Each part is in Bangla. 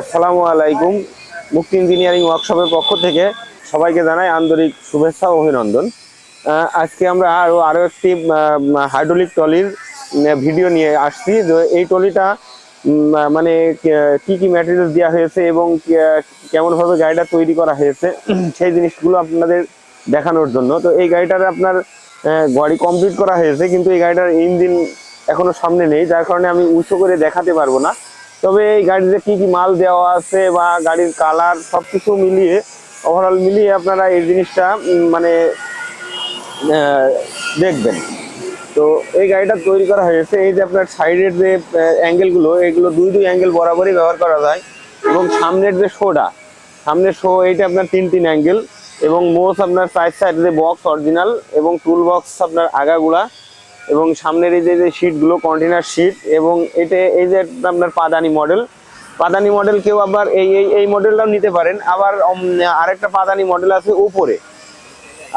আসসালামু আলাইকুম। মুক্তি ইঞ্জিনিয়ারিং ওয়ার্কশপের পক্ষ থেকে সবাইকে জানাই আন্তরিক শুভেচ্ছা ও অভিনন্দন। আজকে আমরা আরও আরও একটি হাইড্রোলিক টলির ভিডিও নিয়ে আসছি। যে এই আহ, মানে কে- কি কি ম্যাটেরিয়াল দেওয়া হয়েছে এবং কেমনভাবে গাড়িটা তৈরি করা হয়েছে সেই জিনিসগুলো আপনাদের দেখানোর জন্য। তো এই গাড়িটার আপনার গাড়ি কমপ্লিট করা হয়েছে কিন্তু এই গাড়িটার ইঞ্জিন এখনও সামনে নেই যার কারণে আমি উঁচু করে দেখাতে পারব না। তবে এই গাড়িতে কি কি মাল দেওয়া আছে বা গাড়ির কালার সবকিছু মিলিয়ে ওভারঅল মিলিয়ে আপনারা এই জিনিসটা মানে দেখবেন। তো এই গাড়িটা তৈরি করা হয়েছে, এই যে আপনার সাইডের যে অ্যাঙ্গেলগুলো এগুলো দুই দুই অ্যাঙ্গেল বরাবরই ব্যবহার করা যায়। এবং সামনের যে শোটা সামনের শো এইটা আপনার তিন তিন অ্যাঙ্গেল এবং মোস আপনার সাইড সাইড যে বক্স অরিজিনাল এবং টুল বক্স আপনার আগাগুলা এবং সামনের এই যে যে শিটগুলো কন্টেনার শিট এবং এটা, এই যে আপনার পাদানি মডেল পাদানি মডেল কেউ আবার এই এই এই মডেলটাও নিতে পারেন। আবার আরেকটা পাদানি মডেল আছে উপরে।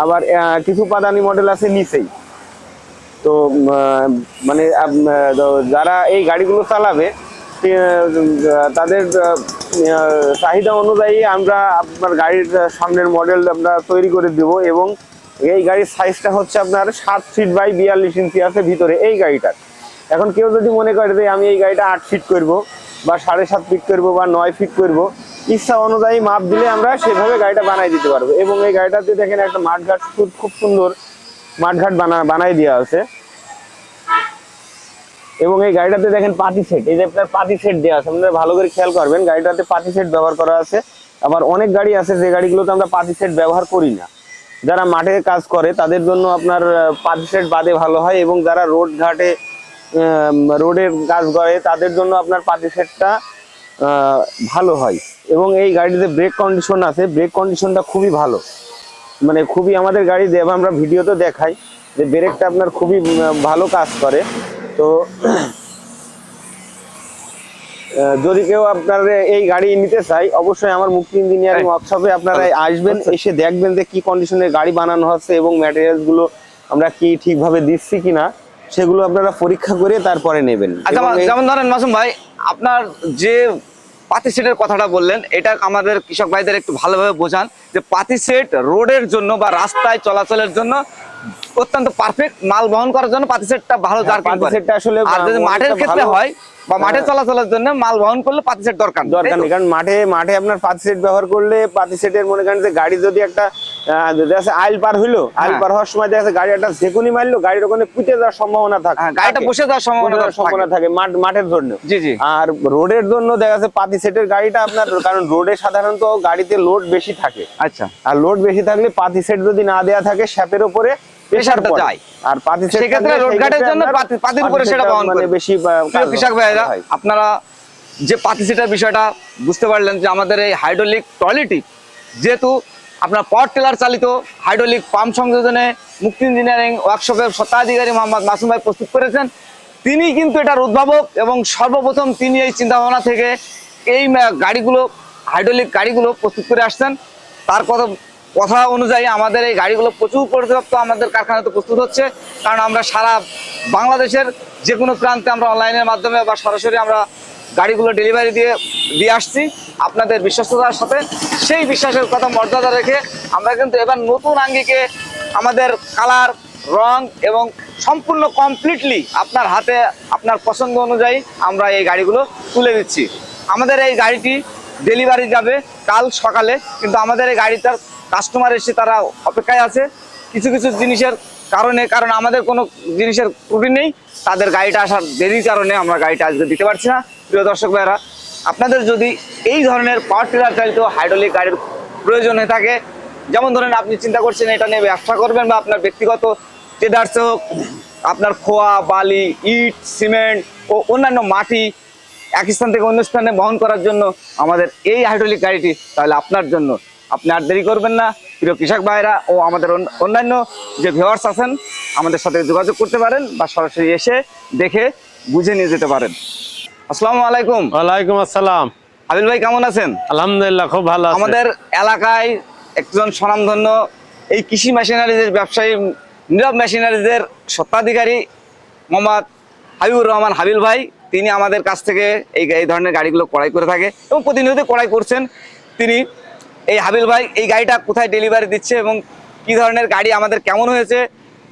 আবার কিছু পাদানি মডেল আছে নিচেই। তো মানে যারা এই গাড়িগুলো চালাবে তাদের চাহিদা অনুযায়ী আমরা আপনার গাড়ির সামনের মডেল আমরা তৈরি করে দেব এবং এই গাড়ির সাইজটা হচ্ছে আপনার সাত ফিট বাই বিয়াল্লিশ ইঞ্চি আছে ভিতরে এই গাড়িটার। এখন কেউ যদি মনে করে যে আমি এই গাড়িটা আট ফিট করব বা সাড়ে সাত ফিট করব বা নয় ফিট করব, ইচ্ছা অনুযায়ী মাপ দিলে আমরা সেভাবে গাড়িটা বানাই দিতে পারব। এবং এই গাড়িটাতে দেখেন একটা মাঠঘাট খুব খুব সুন্দর মাঠঘাট বানা বানাই দেওয়া আছে। এবং এই গাড়িটাতে দেখেন পাতি সেট এই যে আপনার পাতি সেট দেওয়া আছে। আপনারা ভালো করে খেয়াল করবেন, গাড়িটাতে পাতি সেট ব্যবহার করা আছে। আবার অনেক গাড়ি আছে, যে গাড়িগুলোতে আমরা পাতি সেট ব্যবহার করি না। যারা মাঠে কাজ করে, তাদের জন্য আপনার পাতি সেট বাদে ভালো হয় এবং যারা রোড ঘাটে রোডের কাজ করে, তাদের জন্য আপনার পাতি সেটটা ভালো হয়। এবং এই গাড়িতে ব্রেক কন্ডিশন আছে। ব্রেক কন্ডিশনটা খুবই ভালো। মানে খুবই আমাদের গাড়ি দেব আমরা ভিডিওতে দেখাই যে ব্রেকটা আপনার খুবই ভালো কাজ করে। তো যদি কেউ আপনার এই গাড়ি নিতে চাই অবশ্যই আমার মুক্তি ইঞ্জিনিয়ারিং ওয়ার্কশপে আপনারা আসবেন এসে দেখবেন যে কি কন্ডিশনের গাড়ি বানানো হচ্ছে এবং ম্যাটেরিয়ালসগুলো আমরা কি ঠিকভাবে দিচ্ছি কিনা সেগুলো আপনারা পরীক্ষা করে তারপরে নেবেন। আচ্ছা যেমন ধরেন মাসুম ভাই আপনার যে পাতি সেটের কথাটা বললেন এটা আমাদের কৃষক ভাইদের একটু ভালোভাবে বোঝান যে পাতি সেট রোডের জন্য বা রাস্তায় চলাচলের জন্য অত্যন্ত পারফেক্ট মাল বহন করার জন্য পাতি সেটটা ভালো দরকার পাতি সেটটা আসলে আর যদি মাঠের ক্ষেত্রে হয়। বা মাঠে হ্যাঁ। চলাচলের জন্য মাল বহন করলে পাতি সেট দরকার দরকার নেই। কারণ মাঠে মাঠে আপনার পাতি সেট ব্যবহার করলে পাতি সেটের মনে করেন যে গাড়ি যদি একটা দেখা আইল পার হইল আইল হ্যাঁ। পার হওয়ার সময় দেখা যাচ্ছে ঝেকুনি মারলো গাড়ির ওখানে পুঁতে যাওয়ার সম্ভাবনা থাকে হ্যাঁ, গাড়িটা বসে যাওয়ার সম্ভাবনা। সম্ভাবনা থাকে মাঠের জন্য জি জি আর রোডের জন্য দেখা যাচ্ছে পাতি সেটের গাড়িটা আপনার কারণ রোডে সাধারণত গাড়িতে লোড বেশি থাকে আচ্ছা আর লোড বেশি থাকলে পাতি সেট যদি না দেয়া থাকে শ্যাপের উপরে প্রেসারটা যায়। আর পাতি সেট সেক্ষেত্রে রোড সেই ক্ষেত্রে জন্য পাতির উপরে সেটা বহন মানে করে। বেশি কৃষক আপনারা যে পাতি সেটার বিষয়টা বুঝতে পারলেন যে আমাদের এই হাইড্রোলিক টয়লেটি যেহেতু আপনার পাওয়ার টেলার চালিত হাইড্রোলিক পাম্প সংযোজনে মুক্তি ইঞ্জিনিয়ারিং ওয়ার্কশপের স্বত্বাধিকারী মোহাম্মদ মাসুম ভাই প্রস্তুত করেছেন। তিনি কিন্তু এটার উদ্ভাবক এবং সর্বপ্রথম তিনি এই চিন্তাভাবনা থেকে এই গাড়িগুলো, হাইড্রোলিক গাড়িগুলো প্রস্তুত করে আসছেন। তার কথা কথা অনুযায়ী আমাদের এই গাড়িগুলো প্রচুর পর্যাপ্ত আমাদের কারখানাতে প্রস্তুত হচ্ছে। কারণ আমরা সারা বাংলাদেশের যে কোনো প্রান্তে আমরা অনলাইনের মাধ্যমে বা সরাসরি আমরা গাড়িগুলো ডেলিভারি দিয়ে দিয়ে আসছি। আপনাদের বিশ্বস্ততার সাথে, সেই বিশ্বাসের কথা মর্যাদা রেখে আমরা কিন্তু এবার নতুন আঙ্গিকে আমাদের কালার রং এবং সম্পূর্ণ কমপ্লিটলি আপনার হাতে, আপনার পছন্দ অনুযায়ী আমরা এই গাড়িগুলো তুলে দিচ্ছি। আমাদের এই গাড়িটি ডেলিভারি যাবে কাল সকালে, কিন্তু আমাদের এই গাড়িটার কাস্টমার এসে তারা অপেক্ষায় আছে। কিছু কিছু জিনিসের কারণে, কারণ আমাদের কোনো জিনিসের ত্রুটি নেই। তাদের গাড়িটা আসার দেরির কারণে আমরা গাড়িটা আজকে দিতে পারছি না। প্রিয় দর্শক ভাইরা আপনাদের যদি এই ধরনের পাওয়ার টিলার চালিত হাইড্রোলিক গাড়ির প্রয়োজন হয়ে থাকে, যেমন ধরেন আপনি চিন্তা করছেন এটা নিয়ে ব্যবসা করবেন বা আপনার ব্যক্তিগত ট্রেডার্সে হোক, আপনার খোয়া, বালি, ইট, সিমেন্ট ও অন্যান্য মাটি এক স্থান থেকে অন্য স্থানে বহন করার জন্য আমাদের এই হাইড্রোলিক গাড়িটি তাহলে আপনার জন্য। আপনি আর দেরি করবেন না। প্রিয় কৃষক ভাইরা ও আমাদের অন্য- অন্যান্য যে ভিওয়ার্স আছেন আমাদের সাথে যোগাযোগ করতে পারেন বা সরাসরি এসে দেখে বুঝে নিয়ে যেতে পারেন। আসসালামু আলাইকুম। ওয়ালাইকুম আসসালাম। আবিল ভাই কেমন আছেন? আলহামদুলিল্লাহ খুব ভালো আমাদের এলাকায় একজন স্বনামধন্য এই কৃষি মেশিনারিজের ব্যবসায়ী নীরব মেশিনারিজের স্বত্বাধিকারী মোহাম্মদ হাবিবুর রহমান হাবিল ভাই তিনি আমাদের কাছ থেকে এই এই ধরনের গাড়িগুলো কড়াই করে থাকে এবং প্রতিনিয়ত কড়াই করছেন। তিনি এই হাবিল ভাই, এই গাড়িটা কোথায় ডেলিভারি দিচ্ছে এবং কি ধরনের গাড়ি আমাদের কেমন হয়েছে?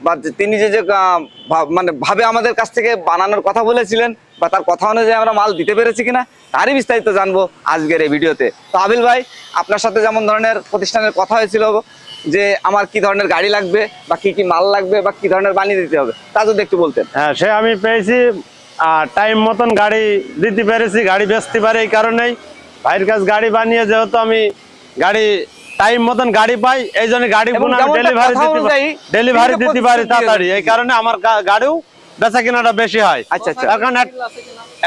বা তিনি যে যে মানে ভাবে আমাদের কাছ থেকে বানানোর কথা বলেছিলেন বা তার কথা অনুযায়ী আমরা মাল দিতে পেরেছি কিনা, তারই বিস্তারিত জানব আজকের এই ভিডিওতে। তো আবিল ভাই, আপনার সাথে যেমন ধরনের প্রতিষ্ঠানের কথা হয়েছিল যে আমার কি ধরনের গাড়ি লাগবে বা কি কি মাল লাগবে বা কি ধরনের বানিয়ে দিতে হবে, তা যদি একটু বলতেন। হ্যাঁ সে আমি পেয়েছি টাইম মতন গাড়ি দিতে পেরেছি, গাড়ি বেচতে পারে এই কারণেই। ভাইয়ের কাছে গাড়ি বানিয়ে যেহেতু আমি গাড়ি টাইম মতন গাড়ি পাই এই জন্য গাড়ি ডেলিভারি ডেলিভারি দিতে পারি তাড়াতাড়ি। এই কারণে আমার গাড়িও বেচা কেনাটা বেশি হয়। আচ্ছা, আচ্ছা। তার কারণ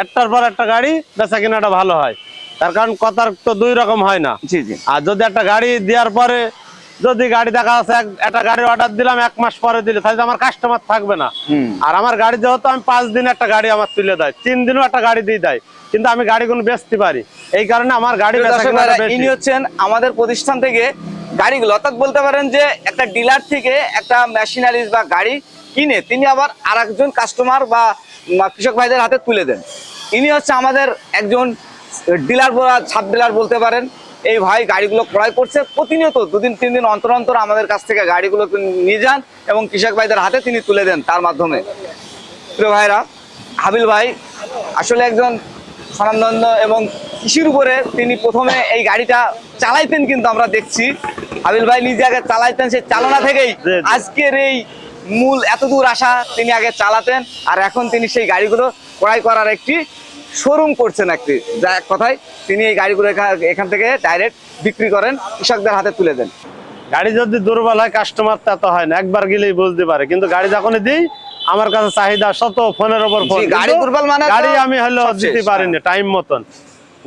একটার পর একটা গাড়ি বেচা কেনাটা ভালো হয়। তার কারণ কথার তো দুই রকম হয় না। জি জি। আর যদি একটা গাড়ি দেওয়ার পরে যদি গাড়ি দেখা যাচ্ছে একটা গাড়ির অর্ডার দিলাম এক মাস পরে দিলে তাহলে আমার কাস্টমার থাকবে না। আর আমার গাড়ি যেহেতু আমি পাঁচ দিন একটা গাড়ি আমার তুলে দেয় তিন দিনও একটা গাড়ি দিয়ে দেয় কিন্তু আমি গাড়িগুলো বেচতে পারি। এই কারণে আমার গাড়ি। ইনি হচ্ছেন আমাদের প্রতিষ্ঠান থেকে গাড়িগুলো অর্থাৎ বলতে পারেন যে একটা ডিলার থেকে একটা মেশিনারিজ বা গাড়ি কিনে তিনি আবার আর একজন কাস্টমার বা কৃষক ভাইদের হাতে তুলে দেন। ইনি হচ্ছে আমাদের একজন ডিলার সাব ডিলার বলতে পারেন। এই ভাই গাড়িগুলো ক্রয় করছে প্রতিনিয়ত দুদিন তিন দিন অন্তর অন্তর আমাদের কাছ থেকে গাড়িগুলো নিয়ে যান এবং কৃষক ভাইদের হাতে তিনি তুলে দেন তার মাধ্যমে প্রিয় ভাইরা হাবিল ভাই আসলে একজন স্বনামধন্য এবং কৃষির উপরে তিনি প্রথমে এই গাড়িটা চালাইতেন কিন্তু আমরা দেখছি হাবিল ভাই নিজে আগে চালাইতেন সেই চালনা থেকেই। আজকের এই মূল এত দূর আসা তিনি আগে চালাতেন আর এখন তিনি সেই গাড়িগুলো ক্রয় করার একটি শোরুম করছেন একটি। যা এক কথায় তিনি এই গাড়িগুলো এখান থেকে ডাইরেক্ট বিক্রি করেন কৃষকদের হাতে তুলে দেন। গাড়ি যদি দুর্বল হয় কাস্টমার তা তো হয় না। একবার গেলেই বুঝতে পারে। কিন্তু গাড়ি যখনই দিই আমার কাছে চাহিদা শত ফোনের ওপর ফোন। গাড়ি দুর্বল মানে গাড়ি আমি হলো দিতে পারিনি টাইম মতন।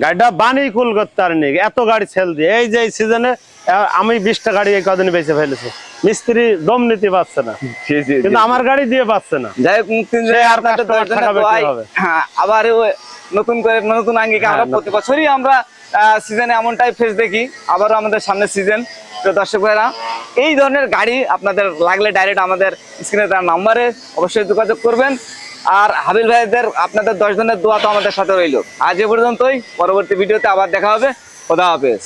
গাড়িটা বানিয়ে কুল করতে পারিনি। এত গাড়ি ছেল দিয়ে। এই যে সিজনে আমি বিশটা গাড়ি এই কদিনে বেঁচে ফেলেছি। মিস্ত্রি দম নিতে পারছে না। কিন্তু আমার গাড়ি দিয়ে পাচ্ছে না। যাই হোক? হ্যাঁ, আবার নতুন করে নতুন আঙ্গিকে আমরা হ্যাঁ, প্রতি বছরই আমরা সিজনে এমনটাই ফেস দেখি। আবারও আমাদের সামনে সিজন তো দর্শক ভাইরা এই ধরনের গাড়ি আপনাদের লাগলে ডাইরেক্ট আমাদের স্ক্রিনে তার নাম্বারে অবশ্যই যোগাযোগ করবেন। আর হাবিল ভাইদের আপনাদের দশ জনের দোয়া তো আমাদের সাথে রইল। আজ এ পর্যন্তই পরবর্তী ভিডিওতে আবার দেখা হবে। খোদা হাফেজ।